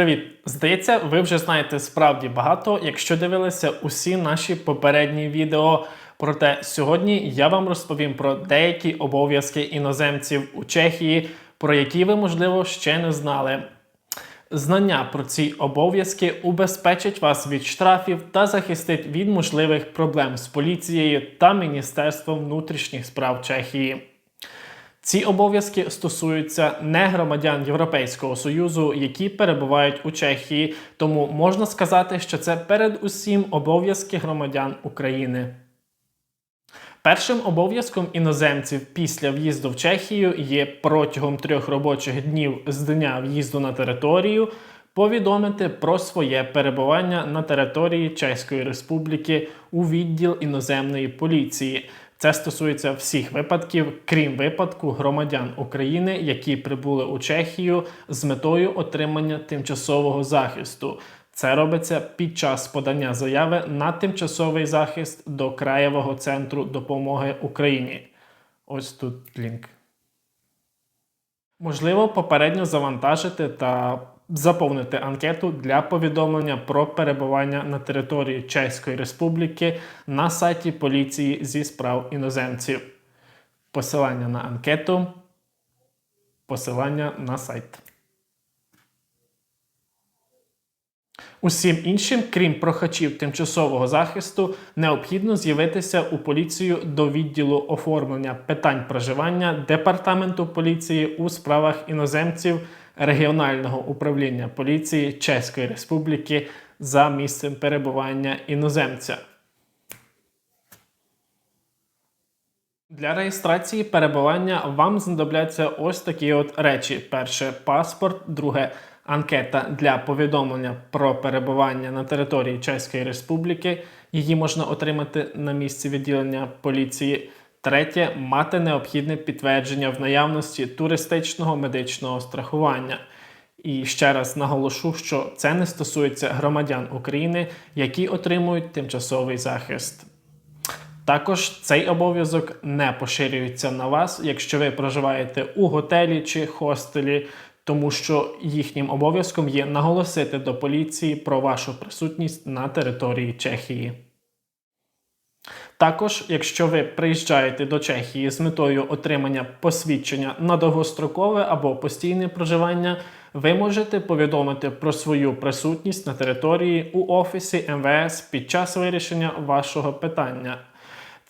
Привіт! Здається, ви вже знаєте справді багато, якщо дивилися усі наші попередні відео. Проте сьогодні я вам розповім про деякі обов'язки іноземців у Чехії, про які ви, можливо, ще не знали. Знання про ці обов'язки убезпечить вас від штрафів та захистить від можливих проблем з поліцією та Міністерством внутрішніх справ Чехії. Ці обов'язки стосуються не громадян Європейського союзу, які перебувають у Чехії, тому можна сказати, що це перед усім обов'язки громадян України. Першим обов'язком іноземців після в'їзду в Чехію є протягом трьох робочих днів з дня в'їзду на територію повідомити про своє перебування на території Чеської Республіки у відділ іноземної поліції. Це стосується всіх випадків, крім випадку громадян України, які прибули у Чехію з метою отримання тимчасового захисту. Це робиться під час подання заяви на тимчасовий захист до Краєвого центру допомоги Україні. Ось тут лінк. Можливо, попередньо завантажити та заповнити анкету для повідомлення про перебування на території Чеської Республіки на сайті поліції зі справ іноземців. Посилання на анкету, посилання на сайт. Усім іншим, крім прохачів тимчасового захисту, необхідно з'явитися у поліцію до відділу оформлення питань проживання Департаменту поліції у справах іноземців регіонального управління поліції Чеської Республіки за місцем перебування іноземця. Для реєстрації перебування вам знадобляться ось такі от речі: перше паспорт, друге анкета для повідомлення про перебування на території Чеської Республіки. Її можна отримати на місці відділення поліції. Третє мати необхідне підтвердження в наявності туристичного медичного страхування. І ще раз наголошу, що це не стосується громадян України, які отримують тимчасовий захист. Також цей обов'язок не поширюється на вас, якщо ви проживаєте у готелі чи хостелі, тому що їхнім обов'язком є наголосити до поліції про вашу присутність на території Чехії. Також, якщо ви приїжджаєте до Чехії з метою отримання посвідчення на довгострокове або постійне проживання, ви можете повідомити про свою присутність на території у офісі МВС під час вирішення вашого питання.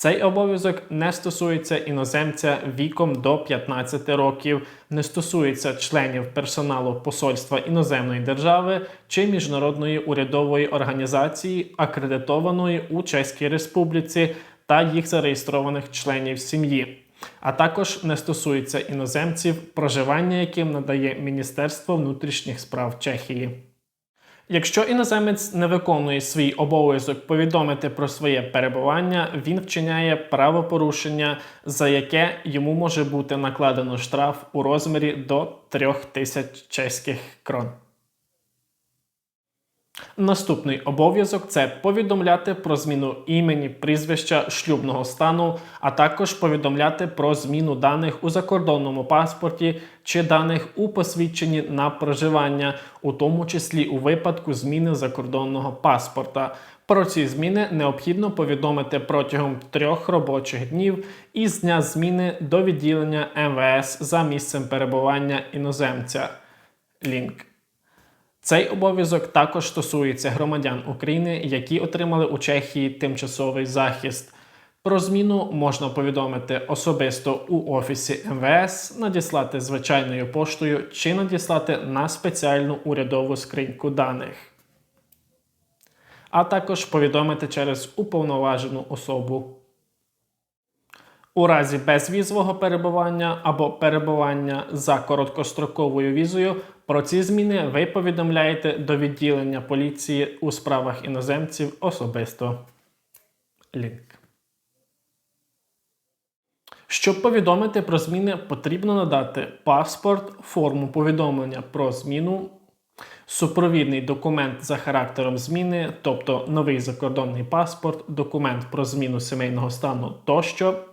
Цей обов'язок не стосується іноземця віком до 15 років, не стосується членів персоналу посольства іноземної держави чи міжнародної урядової організації, акредитованої у Чеській Республіці та їх зареєстрованих членів сім'ї. А також не стосується іноземців, проживання яким надає Міністерство внутрішніх справ Чехії. Якщо іноземець не виконує свій обов'язок повідомити про своє перебування, він вчиняє правопорушення, за яке йому може бути накладено штраф у розмірі до 3000 чеських крон. Наступний обов'язок це повідомляти про зміну імені, прізвища шлюбного стану, а також повідомляти про зміну даних у закордонному паспорті чи даних у посвідченні на проживання, у тому числі у випадку зміни закордонного паспорта. Про ці зміни необхідно повідомити протягом трьох робочих днів із дня зміни до відділення МВС за місцем перебування іноземця. Лінк. Цей обов'язок також стосується громадян України, які отримали у Чехії тимчасовий захист. Про зміну можна повідомити особисто у офісі МВС, надіслати звичайною поштою чи надіслати на спеціальну урядову скриньку даних, а також повідомити через уповноважену особу. У разі безвізового перебування або перебування за короткостроковою візою про ці зміни ви повідомляєте до відділення поліції у справах іноземців особисто. Лінк. Щоб повідомити про зміни, потрібно надати паспорт, форму повідомлення про зміну, супровідний документ за характером зміни, тобто новий закордонний паспорт, документ про зміну сімейного стану тощо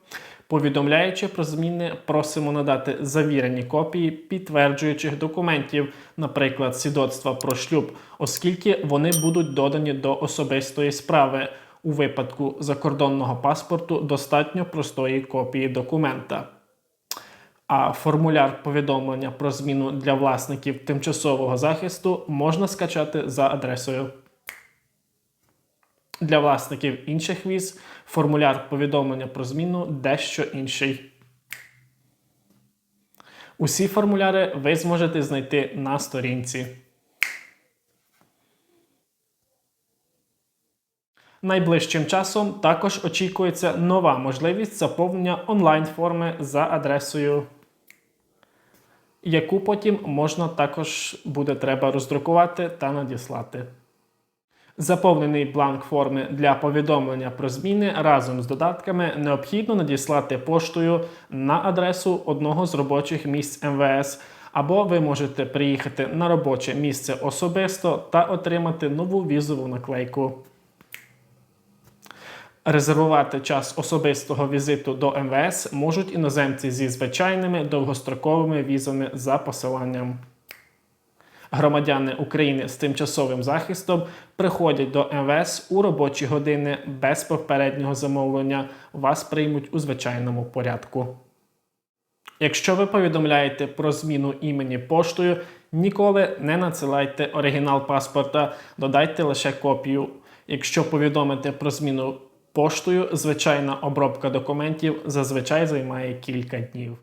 Повідомляючи про зміни, просимо надати завірені копії підтверджуючих документів, наприклад, свідоцтва про шлюб, оскільки вони будуть додані до особистої справи. У випадку закордонного паспорту достатньо простої копії документа. А формуляр повідомлення про зміну для власників тимчасового захисту можна скачати за адресою. Для власників інших віз формуляр повідомлення про зміну дещо інший. Усі формуляри ви зможете знайти на сторінці. Найближчим часом також очікується нова можливість заповнення онлайн-форми за адресою, яку потім можна також буде треба роздрукувати та надіслати. Заповнений бланк форми для повідомлення про зміни разом з додатками необхідно надіслати поштою на адресу одного з робочих місць МВС, або ви можете приїхати на робоче місце особисто та отримати нову візову наклейку. Резервувати час особистого візиту до МВС можуть іноземці зі звичайними довгостроковими візами за посиланням. Громадяни України з тимчасовим захистом приходять до МВС у робочі години без попереднього замовлення. Вас приймуть у звичайному порядку. Якщо ви повідомляєте про зміну імені поштою, ніколи не надсилайте оригінал паспорта, додайте лише копію. Якщо повідомите про зміну поштою, звичайна обробка документів зазвичай займає кілька днів.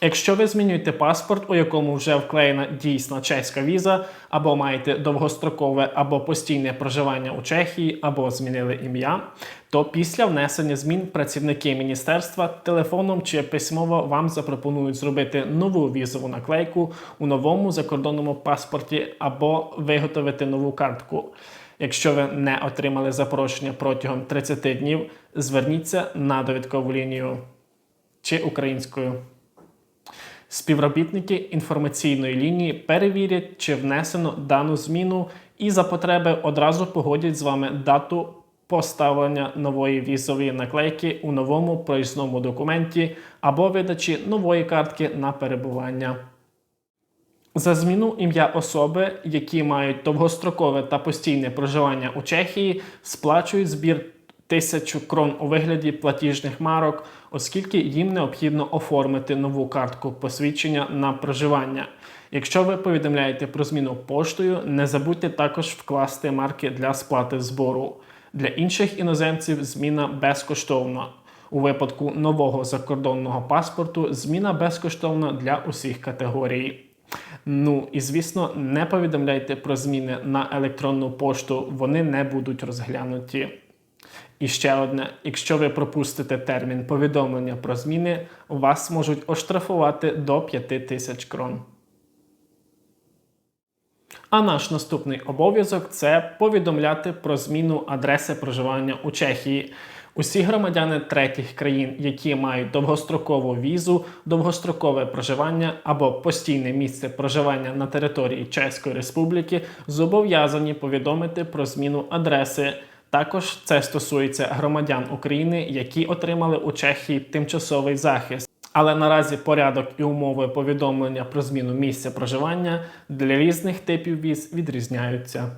Якщо ви змінюєте паспорт, у якому вже вклеєна дійсна чеська віза, або маєте довгострокове або постійне проживання у Чехії, або змінили ім'я, то після внесення змін працівники міністерства телефоном чи письмово вам запропонують зробити нову візову наклейку у новому закордонному паспорті або виготовити нову картку. Якщо ви не отримали запрошення протягом 30 днів, зверніться на довідкову лінію чи українською. Співробітники інформаційної лінії перевірять, чи внесено дану зміну, і за потреби одразу погодять з вами дату поставлення нової візової наклейки у новому проїзному документі або видачі нової картки на перебування. За зміну ім'я особи, які мають довгострокове та постійне проживання у Чехії, сплачують збір тисячу крон у вигляді платіжних марок, оскільки їм необхідно оформити нову картку посвідчення на проживання. Якщо ви повідомляєте про зміну поштою, не забудьте також вкласти марки для сплати збору. Для інших іноземців зміна безкоштовна. У випадку нового закордонного паспорту зміна безкоштовна для усіх категорій. Ну і звісно, не повідомляйте про зміни на електронну пошту, вони не будуть розглянуті. І ще одне: якщо ви пропустите термін повідомлення про зміни, вас можуть оштрафувати до 5 тисяч крон. А наш наступний обов'язок це повідомляти про зміну адреси проживання у Чехії. Усі громадяни третіх країн, які мають довгострокову візу, довгострокове проживання або постійне місце проживання на території Чеської Республіки, зобов'язані повідомити про зміну адреси. Також це стосується громадян України, які отримали у Чехії тимчасовий захист. Але наразі порядок і умови повідомлення про зміну місця проживання для різних типів віз відрізняються.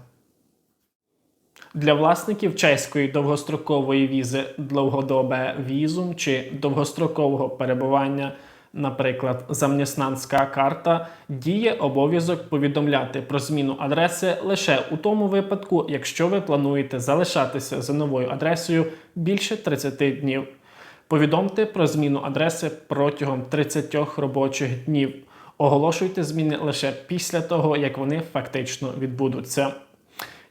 Для власників чеської довгострокової візи довгодобе візум чи довгострокового перебування, наприклад, замніснанська карта, діє обов'язок повідомляти про зміну адреси лише у тому випадку, якщо ви плануєте залишатися за новою адресою більше 30 днів. Повідомте про зміну адреси протягом 30 робочих днів. Оголошуйте зміни лише після того, як вони фактично відбудуться.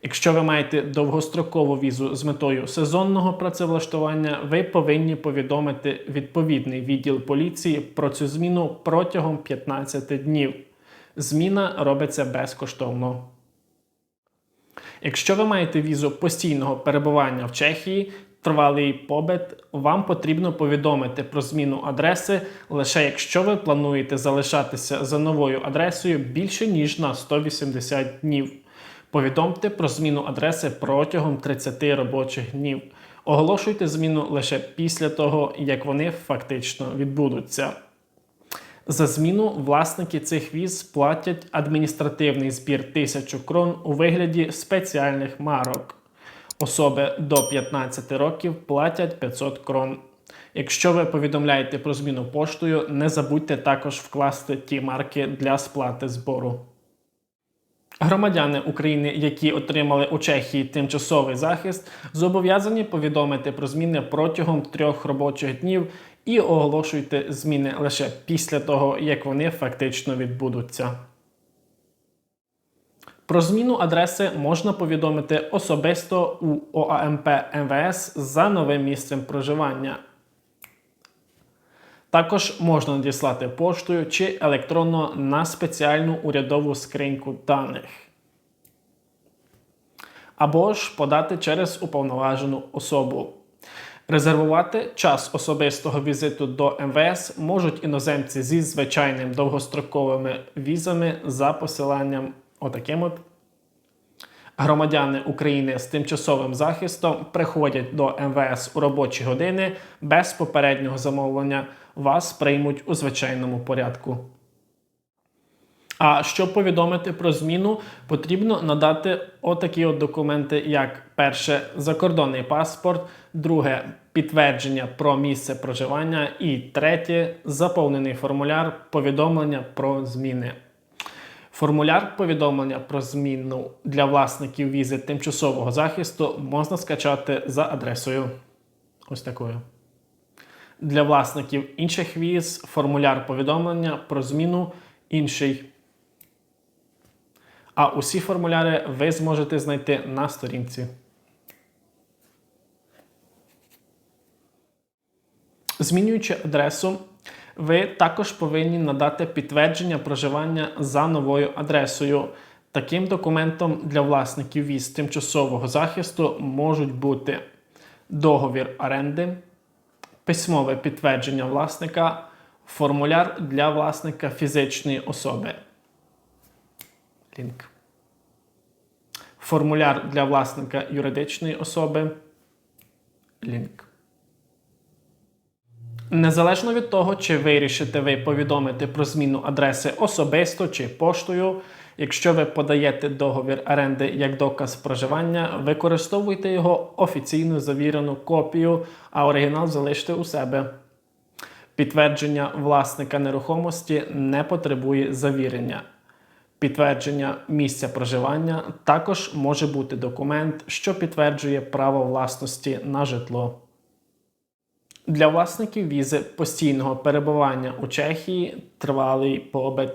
Якщо ви маєте довгострокову візу з метою сезонного працевлаштування, ви повинні повідомити відповідний відділ поліції про цю зміну протягом 15 днів. Зміна робиться безкоштовно. Якщо ви маєте візу постійного перебування в Чехії, тривалий побит, вам потрібно повідомити про зміну адреси лише якщо ви плануєте залишатися за новою адресою більше ніж на 180 днів. Повідомте про зміну адреси протягом 30 робочих днів. Оголошуйте зміну лише після того, як вони фактично відбудуться. За зміну власники цих віз платять адміністративний збір 1000 крон у вигляді спеціальних марок. Особи до 15 років платять 500 крон. Якщо ви повідомляєте про зміну поштою, не забудьте також вкласти ті марки для сплати збору. Громадяни України, які отримали у Чехії тимчасовий захист, зобов'язані повідомити про зміни протягом трьох робочих днів і оголошуйте зміни лише після того, як вони фактично відбудуться. Про зміну адреси можна повідомити особисто у ОАМП МВС за новим місцем проживання. Також можна надіслати поштою чи електронно на спеціальну урядову скриньку даних. Або ж подати через уповноважену особу. Резервувати час особистого візиту до МВС можуть іноземці зі звичайним довгостроковими візами за посиланням отаким от. Громадяни України з тимчасовим захистом приходять до МВС у робочі години без попереднього замовлення. Вас приймуть у звичайному порядку. А щоб повідомити про зміну, потрібно надати отакі от документи, як перше закордонний паспорт, друге підтвердження про місце проживання і третє заповнений формуляр повідомлення про зміни. Формуляр повідомлення про зміну для власників візи тимчасового захисту можна скачати за адресою ось такою. Для власників інших віз формуляр повідомлення про зміну інший. А усі формуляри ви зможете знайти на сторінці. Змінюючи адресу, ви також повинні надати підтвердження проживання за новою адресою. Таким документом для власників віз тимчасового захисту можуть бути договір оренди, письмове підтвердження власника, формуляр для власника фізичної особи. Лінк. Формуляр для власника юридичної особи. Лінк. Незалежно від того, чи вирішите ви повідомити про зміну адреси особисто чи поштою, якщо ви подаєте договір оренди як доказ проживання, використовуйте його офіційно завірену копію, а оригінал залиште у себе. Підтвердження власника нерухомості не потребує завірення. Підтвердження місця проживання також може бути документ, що підтверджує право власності на житло. Для власників візи постійного перебування у Чехії тривалий побит.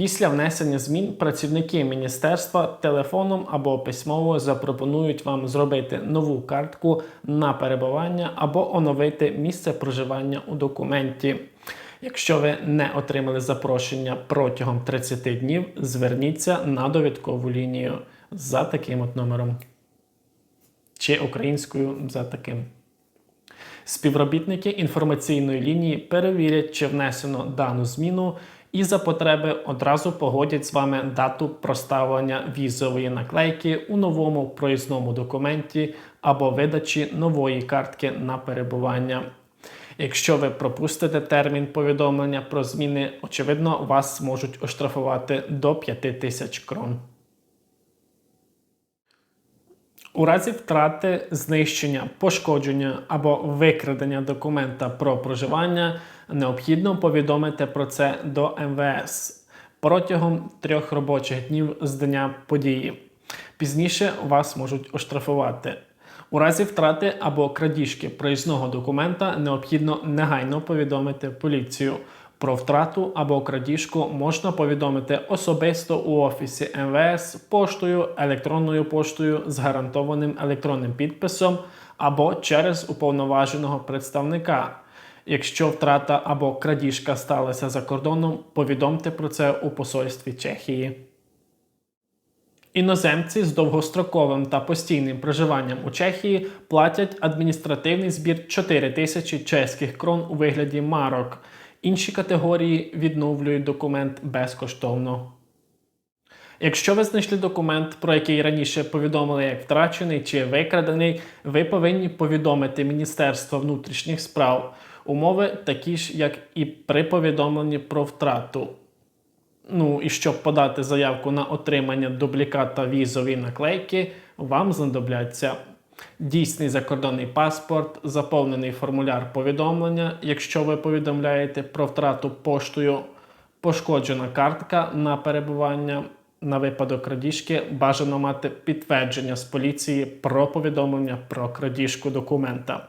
Після внесення змін працівники міністерства телефоном або письмово запропонують вам зробити нову картку на перебування або оновити місце проживання у документі. Якщо ви не отримали запрошення протягом 30 днів, зверніться на довідкову лінію за таким от номером. Чи українською за таким. Співробітники інформаційної лінії перевірять, чи внесено дану зміну, і за потреби одразу погодять з вами дату проставлення візової наклейки у новому проїзному документі або видачі нової картки на перебування. Якщо ви пропустите термін повідомлення про зміни, очевидно, вас можуть оштрафувати до 5 тисяч крон. У разі втрати, знищення, пошкодження або викрадення документа про проживання необхідно повідомити про це до МВС протягом трьох робочих днів з дня події. Пізніше вас можуть оштрафувати. У разі втрати або крадіжки проїзного документа необхідно негайно повідомити поліцію. Про втрату або крадіжку можна повідомити особисто у офісі МВС поштою, електронною поштою з гарантованим електронним підписом або через уповноваженого представника. Якщо втрата або крадіжка сталася за кордоном, повідомте про це у посольстві Чехії. Іноземці з довгостроковим та постійним проживанням у Чехії платять адміністративний збір 4 тисячі чеських крон у вигляді марок. Інші категорії відновлюють документ безкоштовно. Якщо ви знайшли документ, про який раніше повідомили як втрачений чи викрадений, ви повинні повідомити Міністерство внутрішніх справ. Умови такі ж, як і при повідомленні про втрату. Ну і щоб подати заявку на отримання дубліката візової наклейки, вам знадобляться дійсний закордонний паспорт, заповнений формуляр повідомлення, якщо ви повідомляєте про втрату поштою, пошкоджена картка на перебування. На випадок крадіжки бажано мати підтвердження з поліції про повідомлення про крадіжку документа.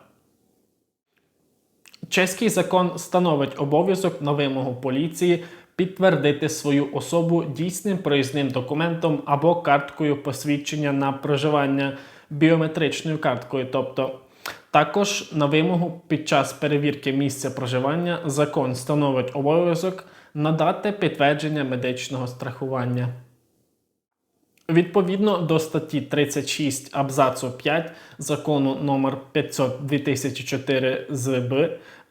Чеський закон становить обов'язок на вимогу поліції підтвердити свою особу дійсним проїзним документом або карткою посвідчення на проживання біометричною карткою. Тобто, також на вимогу під час перевірки місця проживання закон становить обов'язок надати підтвердження медичного страхування. Відповідно до статті 36 абзацу 5 закону номер 500 2004 ЗБ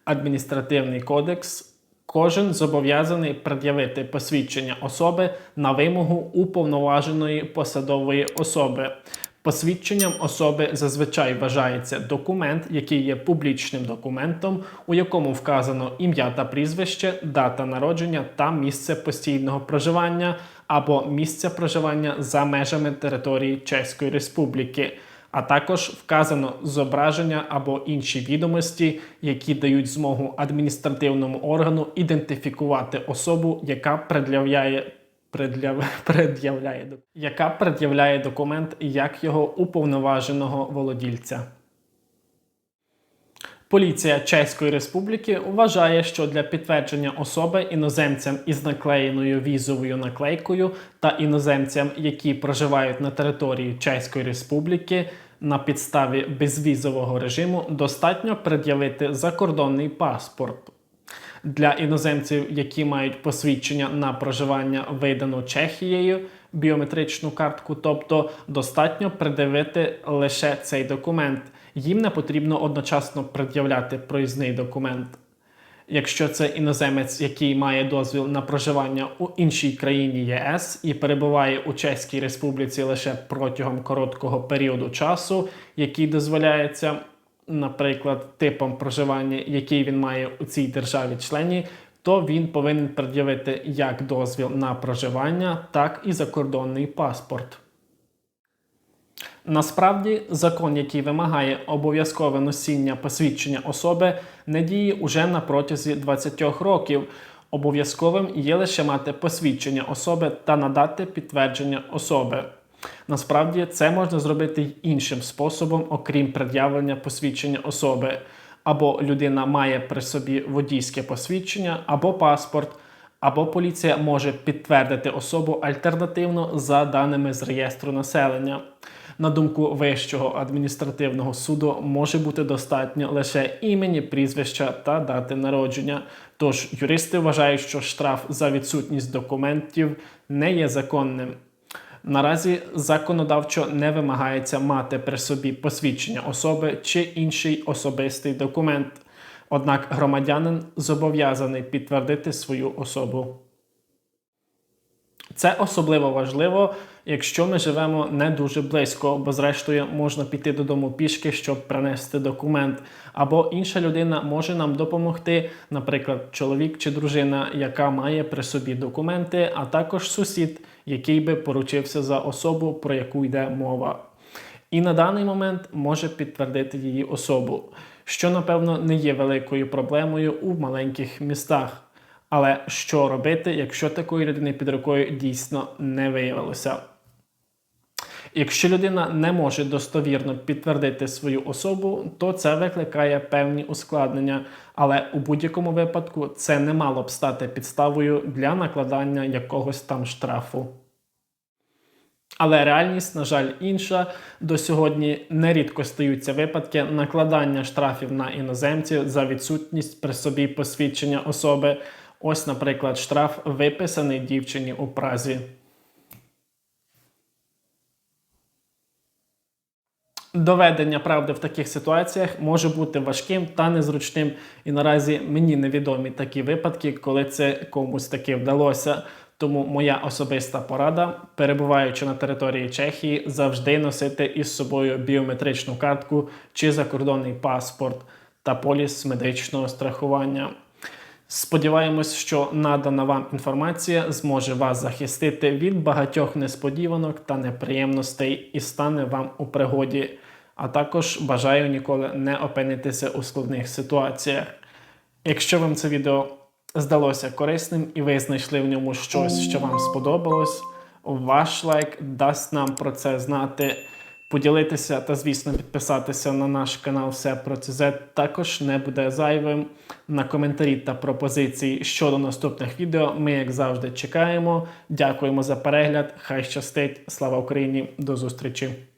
Адміністративний кодекс, кожен зобов'язаний пред'явити посвідчення особи на вимогу уповноваженої посадової особи. Посвідченням особи зазвичай вважається документ, який є публічним документом, у якому вказано ім'я та прізвище, дата народження та місце постійного проживання або місце проживання за межами території Чеської Республіки, а також вказано зображення або інші відомості, які дають змогу адміністративному органу ідентифікувати особу, яка пред'являє пред'яв... пред'являє, яка пред'являє документ як його уповноваженого володільця. Поліція Чеської Республіки вважає, що для підтвердження особи іноземцям із наклеєною візовою наклейкою та іноземцям, які проживають на території Чеської Республіки на підставі безвізового режиму, достатньо пред'явити закордонний паспорт. Для іноземців, які мають посвідчення на проживання видану Чехією, біометричну картку, тобто достатньо придивити лише цей документ. Їм не потрібно одночасно пред'являти проїзний документ. Якщо це іноземець, який має дозвіл на проживання у іншій країні ЄС і перебуває у Чеській Республіці лише протягом короткого періоду часу, який дозволяється, наприклад, типом проживання, який він має у цій державі-члені, то він повинен пред'явити як дозвіл на проживання, так і закордонний паспорт. Насправді, закон, який вимагає обов'язкове носіння посвідчення особи, не діє уже на протязі 20 років. Обов'язковим є лише мати посвідчення особи та надати підтвердження особи. Насправді це можна зробити й іншим способом, окрім пред'явлення посвідчення особи. Або людина має при собі водійське посвідчення, або паспорт, або поліція може підтвердити особу альтернативно за даними з реєстру населення. На думку Вищого адміністративного суду може бути достатньо лише імені, прізвища та дати народження. Тож юристи вважають, що штраф за відсутність документів не є законним. Наразі законодавчо не вимагається мати при собі посвідчення особи чи інший особистий документ. Однак громадянин зобов'язаний підтвердити свою особу. Це особливо важливо, якщо ми живемо не дуже близько, бо зрештою можна піти додому пішки, щоб принести документ. Або інша людина може нам допомогти, наприклад, чоловік чи дружина, яка має при собі документи, а також сусід, який би поручився за особу, про яку йде мова. І на даний момент може підтвердити її особу, що напевно не є великою проблемою у маленьких містах. Але що робити, якщо такої людини під рукою дійсно не виявилося? Якщо людина не може достовірно підтвердити свою особу, то це викликає певні ускладнення, але у будь-якому випадку це не мало б стати підставою для накладання якогось там штрафу. Але реальність, на жаль, інша. До сьогодні нерідко стаються випадки накладання штрафів на іноземців за відсутність при собі посвідчення особи. Ось, наприклад, штраф виписаний дівчині у Празі. Доведення правди в таких ситуаціях може бути важким та незручним, і наразі мені невідомі такі випадки, коли це комусь таки вдалося. Тому моя особиста порада, перебуваючи на території Чехії, завжди носити із собою біометричну картку чи закордонний паспорт та поліс медичного страхування. Сподіваємось, що надана вам інформація зможе вас захистити від багатьох несподіванок та неприємностей і стане вам у пригоді. А також бажаю ніколи не опинитися у складних ситуаціях. Якщо вам це відео здалося корисним і ви знайшли в ньому щось, що вам сподобалось, ваш лайк дасть нам про це знати. Поділитися та, звісно, підписатися на наш канал Все про ЦЗ також не буде зайвим. На коментарі та пропозиції щодо наступних відео ми, як завжди, чекаємо. Дякуємо за перегляд. Хай щастить. Слава Україні! До зустрічі!